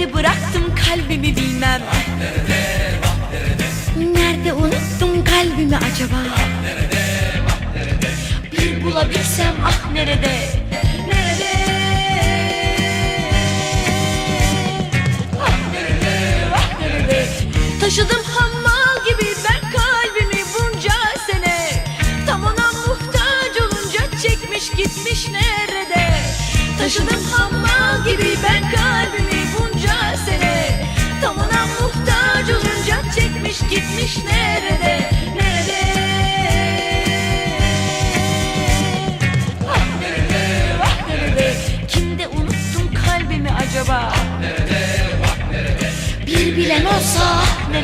Nerede bıraktım kalbimi bilmem. Nerede unuttum kalbimi acaba? Bir bulabilsem ah nerede? Nerede? Ah nerede? Ah nerede? Taşıdım hammal gibi ben kalbimi bunca sene. Tam ona muhtaç olunca çekmiş gitmiş nerede? Taşıdım hammal gibi ben kalbimi gitmiş nerede? Nerede? Ah nerede? Ah nerede? Kimde unuttum kalbimi acaba? Bir bilen olsa nerede?